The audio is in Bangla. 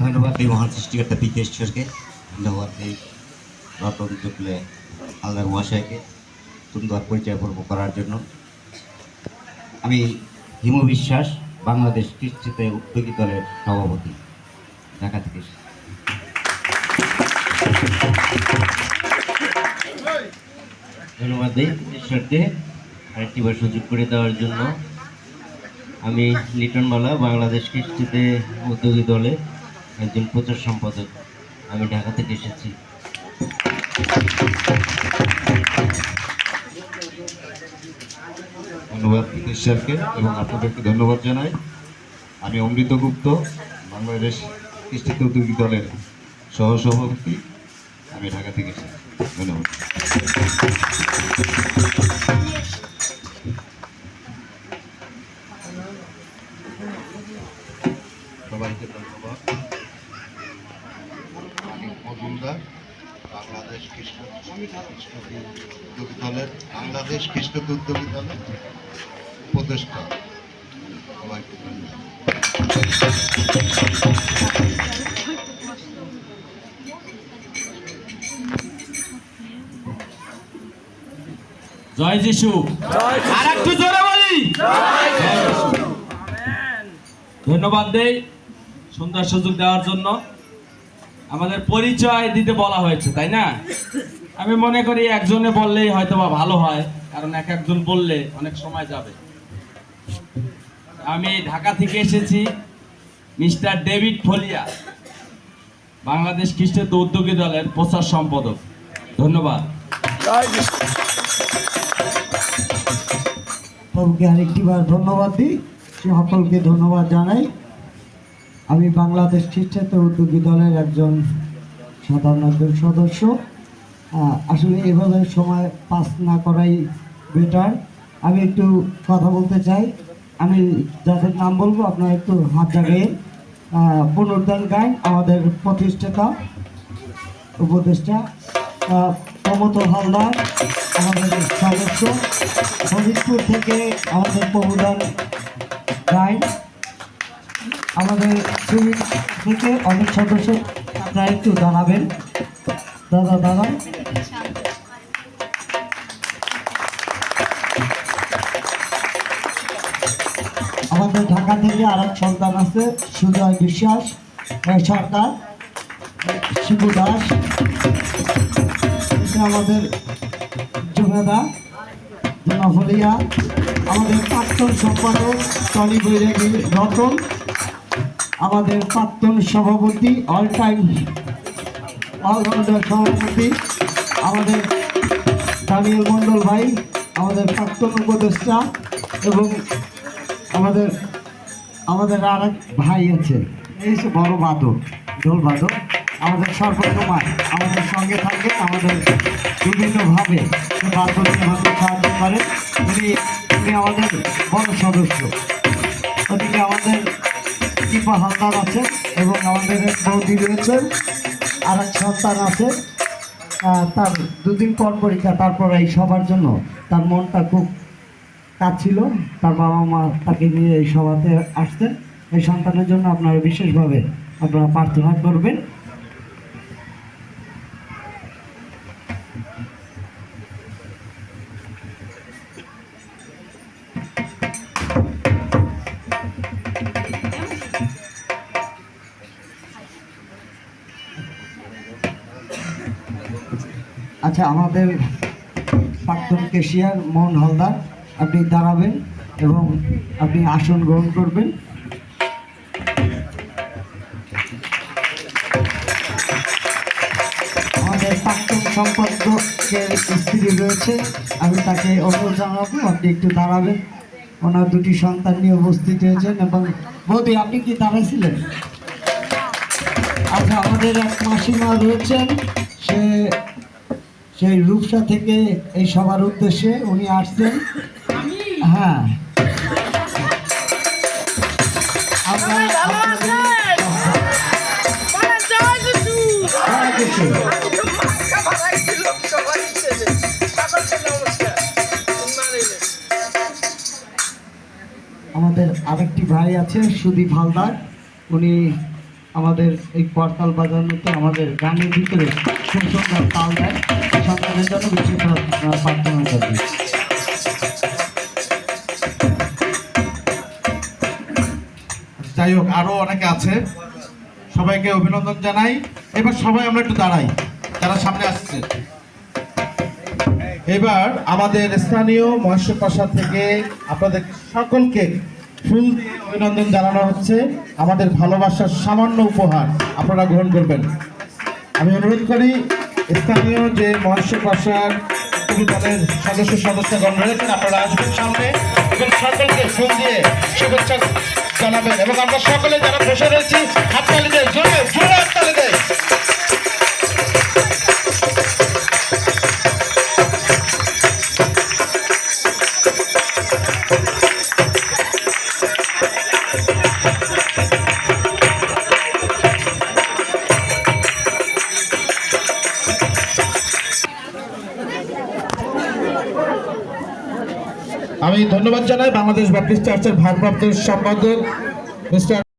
ধন্যবাদ এই মহান সৃষ্টিকর্তা পিতেশ্বরকে ধন্যবাদ এই রতন চুকলে হালদার মহাশয়কে সুন্দর পরিচয় পর্ব করার জন্য। আমি হিমু বিশ্বাস, বাংলাদেশ কৃষ্টিতে উদ্যোগী দলের সভাপতি, ঢাকা থেকে ধন্যবাদ দিই ঈশ্বরকে। আরেকটিবার সুযোগ করে দেওয়ার জন্য আমি লিটন বাংলাদেশ কৃষ্টিতে উদ্যোগী দলে একজন প্রচার সম্পাদক। আমি ঢাকা থেকে এসেছি। ধন্যবাদ ঈশ্বরকে এবং আপনাদেরকে ধন্যবাদ জানাই। আমি অমৃত গুপ্ত, বাংলাদেশ কৃষ্টিত উদ্যোগী দলের সহসভাপতি। আমি ঢাকা থেকে এসেছি। ধন্যবাদ সবাইকে ধন্যবাদ আমি মজুমদার বাংলাদেশ কৃষ্ণ কৃষ্ণ উদ্যোগী দলের বাংলাদেশ কৃষ্ণ উদ্যোগী দলের উপদেষ্টা সবাইকে জয় যিশু। আর একটু জোরে বলি। ধন্যবাদ দেই সুন্দর সুযোগ দেওয়ার জন্য। আমাদের পরিচয় দিতে বলা হয়েছে, তাই না? আমি মনে করি একজনে বললেই হয়তো বা ভালো হয়, কারণ এক একজন বললে অনেক সময় যাবে। আমি ঢাকা থেকে এসেছি, মিস্টার ডেভিড ফলিয়া, বাংলাদেশ খ্রিস্টান উদ্যোগী দলের প্রচার সম্পাদক। ধন্যবাদ। প্রভুকে আরেকটিবার ধন্যবাদ দিই, সকলকে ধন্যবাদ জানাই। আমি বাংলাদেশ খ্রিস্টান উদ্যোগী দলের একজন সাধারণ একজন সদস্য। আসলে এভাবে সময় পাস না করাই বেটার আমি একটু কথা বলতে চাই। আমি যাদের নাম বলব আপনারা একটু হাত জাগিয়ে পুনরুদ্ধার গান আমাদের প্রতিষ্ঠাতা উপদেষ্টা আহ, প্রমথ হালদার আমাদের সদস্য। ফরিদপুর থেকে আমাদের প্রবুদান গাইন। আমাদের সুইট থেকে অনেক সদস্য আপনারা একটু দাঁড়াবেন। দাদা দাদা। আমাদের ঢাকা থেকে আর এক সন্তান আছে, সুজয় বিশ্বাস সরকার, শিবু দাস। আমাদের জুমেদা জনাফলিয়া। আমাদের প্রাক্তন সম্পাদক টনি বৈরাগী রতন। আমাদের প্রাক্তন সভাপতি অল টাইম অলরাউন্ডার সভাপতি, আমাদের দানিয়েল মণ্ডল ভাই, আমাদের প্রাক্তন উপদেষ্টা এবং আমাদের আমাদের আর এক ভাই আছে। এই সে বড় বাদক, ঢোল বাদক। আমাদের সর্বসময় আমাদের সঙ্গে থাকে, আমাদের বিভিন্নভাবে বাদককে সাহায্য করে। উনি উনি আমাদের বড় সদস্য। ওদিকে আমাদের দীপা হালদার আছে এবং আমাদের এক বৌদি রয়েছে আর এক সন্তান আছে। তার দুদিন পর পরীক্ষা, তারপর এই সবার জন্য। তার মনটা খুব কাজ ছিল তার বাবা মা তাকে নিয়ে এই সভাতে আসতেন। এই সন্তানের জন্য আপনারা বিশেষভাবে আপনারা প্রার্থনা করবেন। আচ্ছা আমাদের প্রাক্তন কেশিয়ার মোহন হালদার, আপনি দাঁড়াবেন এবং আপনি আসন গ্রহণ করবেন। আমাদের প্রাক্তন সম্পাদকের স্ত্রী রয়েছে, আমি তাকে অনুরোধ জানাব, আপনি একটু দাঁড়াবেন। ওনার দুটি সন্তান নিয়ে উপস্থিত হয়েছেন এবং বৌদি, আপনি কি দাঁড়াইছিলেন? আচ্ছা আমাদের এক মাসিমা রয়েছেন, সে সেই রূপসা থেকে এই সবার উদ্দেশ্যে উনি আসছেন। হ্যাঁ। আমাদের আরেকটি ভাই আছে সুদীপ হালদার। উনি আমাদের এই করতাল বাজানোতে আমাদের গানের ভিতরে খুব সুন্দর তাল দেয়। সন্তানের জন্য বেশি প্রার্থনা করবে। যাই হোক, আরও অনেকে আছে। সবাইকে অভিনন্দন জানাই। এবার সবাই আমরা একটু দাঁড়াই, যারা সামনে আসছে। এবার আমাদের স্থানীয় মহেশ্বর প্রাসাদ থেকে আপনাদের সকলকে ফুল দিয়ে অভিনন্দন জানানো হচ্ছে। আমাদের ভালোবাসার সামান্য উপহার আপনারা গ্রহণ করবেন। আমি অনুরোধ করি, স্থানীয় যে মহেশ্বর কবি দলের সদস্য সদস্যগণ রয়েছেন, আপনারা আসবেন সামনে এবং সকলকে ফুল দিয়ে শুভেচ্ছা জানাবেন। এবং আমরা সকলে যারা বসে রয়েছি, হাততালি দেয় জোরে জোরে হাততালি দেয় আমি ধন্যবাদ জানাই বাংলাদেশ ব্যাপটিস্ট চার্চের ভারপ্রাপ্ত সম্পাদক মিস্টার